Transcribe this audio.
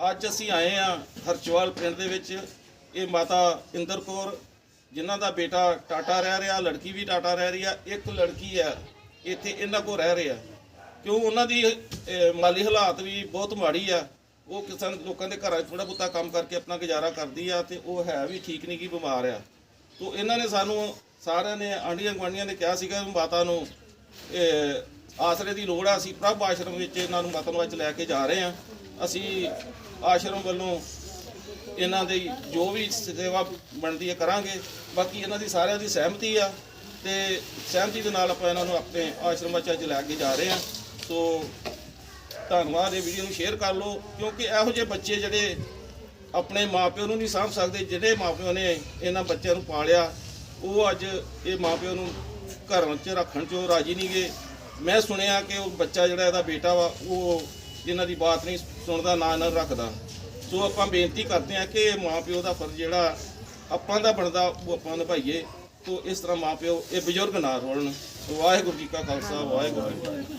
ਅੱਜ ਅਸੀਂ ਆਏ ਆ ਹਰਚਵਾਲ ਪਿੰਡ ਦੇ ਵਿੱਚ। ਇਹ ਮਾਤਾ ਇੰਦਰ ਕੌਰ, ਜਿਨ੍ਹਾਂ ਦਾ ਬੇਟਾ ਟਾਟਾ ਰਹਿ ਰਿਹਾ, ਲੜਕੀ ਵੀ ਟਾਟਾ ਰਹਿ ਰਹੀ ਆ, ਇੱਕ ਲੜਕੀ ਆ, ਇੱਥੇ ਇਹਨਾਂ ਕੋਲ ਰਹਿ ਰਿਹਾ ਕਿਉਂ? ਉਹਨਾਂ ਦੀ ਮਾਲੀ ਹਾਲਾਤ ਵੀ ਬਹੁਤ ਮਾੜੀ ਆ। ਉਹ ਕਿਸਾਨ ਲੋਕਾਂ ਦੇ ਘਰਾਂ 'ਚ ਥੋੜਾ ਬਹੁਤਾ ਕੰਮ ਕਰਕੇ ਆਪਣਾ ਗੁਜ਼ਾਰਾ ਕਰਦੀ ਆ ਤੇ ਉਹ ਹੈ ਵੀ ਠੀਕ ਨਹੀਂ ਕੀ ਬਿਮਾਰ ਆ। ਤੋ ਇਹਨਾਂ ਨੇ ਸਾਨੂੰ, ਸਾਰਿਆਂ ਨੇ ਆਂਢੀਆਂ ਗੁਆਂਢੀਆਂ ਨੇ ਕਿਹਾ ਸੀਗਾ ਮਾਤਾ ਨੂੰ ਆਸਰੇ ਦੀ ਲੋੜ ਆ, ਅਸੀਂ ਪ੍ਰਭ ਆਸ਼ਰਮ ਵਿੱਚ ਇਹਨਾਂ ਨੂੰ ਮਾਤਾ ਨੂੰ ਅੱਜ ਲੈ ਕੇ ਜਾ ਰਹੇ ਆ। ਅਸੀਂ ਆਸ਼ਰਮ ਵੱਲੋਂ ਇਹਨਾਂ ਦੀ ਜੋ ਵੀ ਸੇਵਾ ਬਣਦੀ ਹੈ ਕਰਾਂਗੇ। ਬਾਕੀ ਇਹਨਾਂ ਦੀ ਸਾਰਿਆਂ ਦੀ ਸਹਿਮਤੀ ਆ ਤੇ ਸਹਿਮਤੀ ਦੇ ਨਾਲ ਆਪਾਂ ਇਹਨਾਂ ਨੂੰ ਆਪਣੇ ਆਸ਼ਰਮ ਵਿੱਚ ਅੱਜ ਲੈ ਕੇ ਜਾ ਰਹੇ ਹਾਂ। ਸੋ ਧੰਨਵਾਦ, ਇਹ ਵੀਡੀਓ ਨੂੰ ਸ਼ੇਅਰ ਕਰ ਲਓ, ਕਿਉਂਕਿ ਇਹੋ ਜਿਹੇ ਬੱਚੇ ਜਿਹੜੇ ਆਪਣੇ ਮਾਪਿਓ ਨੂੰ ਨਹੀਂ ਸਾਂਭ ਸਕਦੇ, ਜਿਹੜੇ ਮਾਪਿਓ ਨੇ ਇਹਨਾਂ ਬੱਚਿਆਂ ਨੂੰ ਪਾਲਿਆ, ਉਹ ਅੱਜ ਇਹ ਮਾਪਿਓ ਨੂੰ ਘਰਾਂ 'ਚ ਰੱਖਣ 'ਚੋਂ ਰਾਜੀ ਨਹੀਂ ਗਏ। ਮੈਂ ਸੁਣਿਆ ਕਿ ਉਹ ਬੱਚਾ ਜਿਹੜਾ ਇਹਦਾ ਬੇਟਾ ਵਾ, ਉਹ ਇਹਨਾਂ ਦੀ ਬਾਤ ਨਹੀਂ ਸੁਣਦਾ, ਨਾ ਇਹਨਾਂ ਨੂੰ ਰੱਖਦਾ। ਸੋ ਆਪਾਂ ਬੇਨਤੀ ਕਰਦੇ ਹਾਂ ਕਿ ਇਹ ਮਾਪਿਓ ਦਾ ਫਰਜ਼ ਜਿਹੜਾ ਆਪਾਂ ਦਾ ਬਣਦਾ, ਉਹ ਆਪਾਂ ਨਿਭਾਈਏ। ਤੋ ਇਸ ਤਰ੍ਹਾਂ ਮਾਪਿਓ ਇਹ ਬਜ਼ੁਰਗ ਨਾ ਰੋਲਣ। ਵਾਹਿਗੁਰੂ ਜੀ ਕਾ ਖਾਲਸਾ, ਵਾਹਿਗੁਰੂ ਜੀ ਕੀ ਫਤਿਹ।